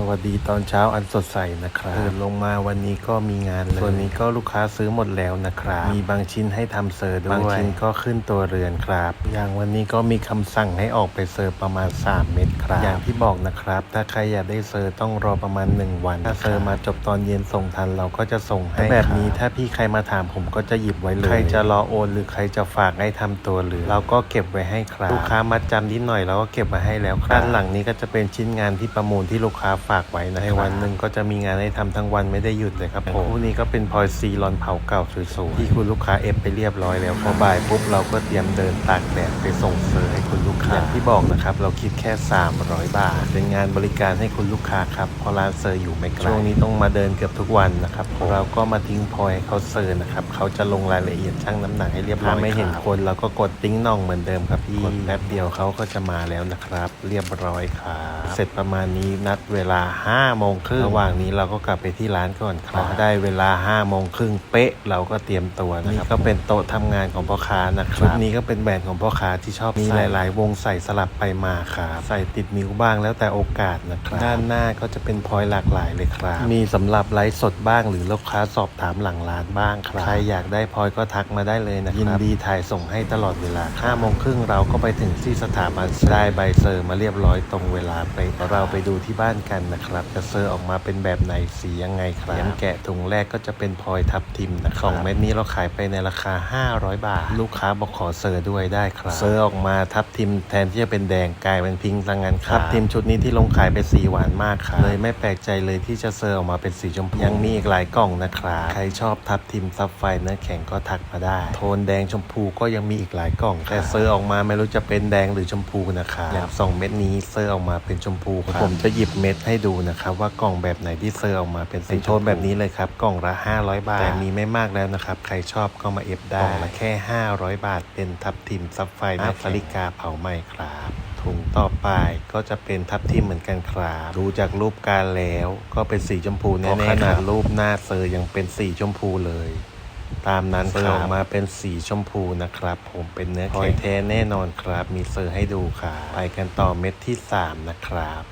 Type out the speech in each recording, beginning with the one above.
สวัสดีตอนเช้าอันสดใสนะครับตื่นลงมาวันนี้ก็มีงานเลยส่วนนี้ก็ลูกค้าซื้อหมดแล้วนะครับ มีบางชิ้นให้ทำเซอร์ด้วย บางชิ้นก็ขึ้นตัวเรือนครับ อย่างวันนี้ก็มีคำสั่งให้ออกไปเซอร์ประมาณ 3 เม็ดครับ อย่างที่บอกนะครับ ถ้าใครอยากได้เซอร์ต้องรอประมาณ 1 วัน ถ้าเซอร์มาจบตอนเย็นส่งทันเราก็จะส่งให้แบบนี้ถ้าพี่ใครมาถามผมก็จะหยิบไว้เลย ใครจะรอโอนหรือใครจะฝากให้ทำตัวเหลือเราก็เก็บไว้ให้ครับ ลูกค้ามาจำนิดหน่อยเราก็เก็บไว้ให้แล้วครับด้านหลังนี้ก็จะเป็นชิ้นงานที่ประมูลที่ลูกค้าฝากไว้นะในวันหนึ่งก็จะมีงานให้ทำทั้งวันไม่ได้หยุดเลยครับผมคู่นี้ก็เป็นพลอยซีรอนเผาเก่าสวยๆที่คุณลูกค้าเอฟไปเรียบร้อยแล้วพอบ่ายปุ๊บเราก็เตรียมเดินตากแดดไปส่งเซอร์ให้คุณลูกค้าอย่างที่บอกนะครับเราคิดแค่ 300 บาท เป็นงานบริการให้คุณลูกค้าครับเพราะร้านเซอร์อยู่ไม่ไกลช่วงนี้ต้องมาเดินเกือบทุกวันนะครับเราก็มาทิ้งพลอยให้เขาเซอร์นะครับเขาจะลงรายละเอียดชั่งน้ำหนักให้เรียบร้อยถ้าไม่เห็นคนเราก็กดติ้งน่องเหมือนเดิมครับพี่กดแป๊บเดียวเขาก็จะมาแล้วนะครับ เรียบร้อยครับเสร็จประมาณนี้นัดเวลา5โมงครึ่งระหว่างนี้เราก็กลับไปที่ร้านก่อนครับพอได้เวลา5โมงครึ่งเป๊ะเราก็เตรียมตัวนะครับนี่ก็เป็นโต๊ะทำงานของพ่อค้านะครับชุดนี้ก็เป็นแบรนด์ของพ่อค้าที่ชอบมีหลาย ๆ วงใส่สลับไปมาครับใส่ติดนิ้วบ้างแล้วแต่โอกาสนะครับด้านหน้าก็จะเป็นพลอยหลากหลายเลยครับมีสำหรับไลฟ์สดบ้าง หรือลูกค้าสอบถามหลังร้านบ้างครับใครอยากได้พลอยก็ทักมาได้เลยนะครับยินดีถ่ายส่งให้ตลอดเวลา5โมงครึ่งเราก็ไปถึงที่สถาบันได้ใบเซอร์มาเรียบร้อยตรงเวลาไปเราไปดูที่บ้านกันนะครับจะเซอร์ออกมาเป็นแบบไหนสียังไงครับยังแกะถุงแรกก็จะเป็นพลอยทับทิมนะครับสองเม็ดนี้เราขายไปในราคา 500 บาท ลูกค้าบอกขอเซอร์ด้วยได้ครับเซอร์ออกมาทับทิมแทนที่จะเป็นแดงกลายเป็นพิงค์ซะงั้นครับทับทิมชุดนี้ที่ลงขายไปสีหวานมากครับเลยไม่แปลกใจเลยที่จะเซอร์ออกมาเป็นสีชมพูยังมีอีกหลายกล่องนะครับใครชอบทับทิมซับไฟเนื้อแข็งก็ทักมาได้ โทนแดงชมพูก็ยังมีอีกหลายกล่องแต่เซอร์ออกมาไม่รู้จะเป็นแดงหรือชมพูนะครับอย่างสองเม็ดนี้เซอร์ออกมาเป็นชมพูครับผมจะหยิบเม็ดให้ดูนะครับว่ากล่องแบบไหนที่เซอร์ออกมาเป็นสีโทนแบบนี้เลยครับ กล่องละ 500 บาทแต่มีไม่มากแล้วนะครับ ใครชอบก็มาเอฟได้กล่องละแค่ 500 บาท เป็นทับทิมซับไฟแอฟริกาเผาไหม้ครับถุงต่อไปก็จะเป็นทับทิมเหมือนกันครับดูจากรูปการแล้วก็เป็นสีชมพูแน่ๆขนาดรูปหน้าเซอร์ยังเป็นสีชมพูเลยตามนั้นเซอร์ออกมาเป็นสีชมพูนะครับ ผมเป็นเนื้อแข็งแท้แน่นอนครับ มีเซอร์ให้ดูครับไปกันต่อเม็ดที่ 3 นะครับ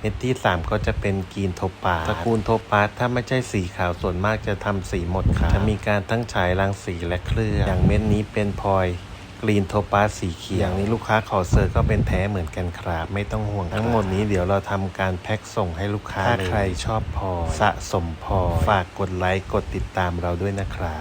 เม็ดที่ 3 ก็จะเป็นกรีนโทปาสตระกูลโทปาสถ้าไม่ใช่สีขาวส่วนมากจะทำสีหมดครับจะมีการทั้งฉายรังสีและเคลือบอย่างเม็ดนี้เป็นพลอยกรีนโทปาสสีเขียวอย่างนี้ลูกค้าขอเซอร์ก็เป็นแท้เหมือนกันครับ ไม่ต้องห่วงทั้งหมดนี้เดี๋ยวเราทำการแพ็คส่งให้ลูกค้าถ้าใครชอบพลอยสะสมพลอยฝากกดไลค์กดติดตามเราด้วยนะครับ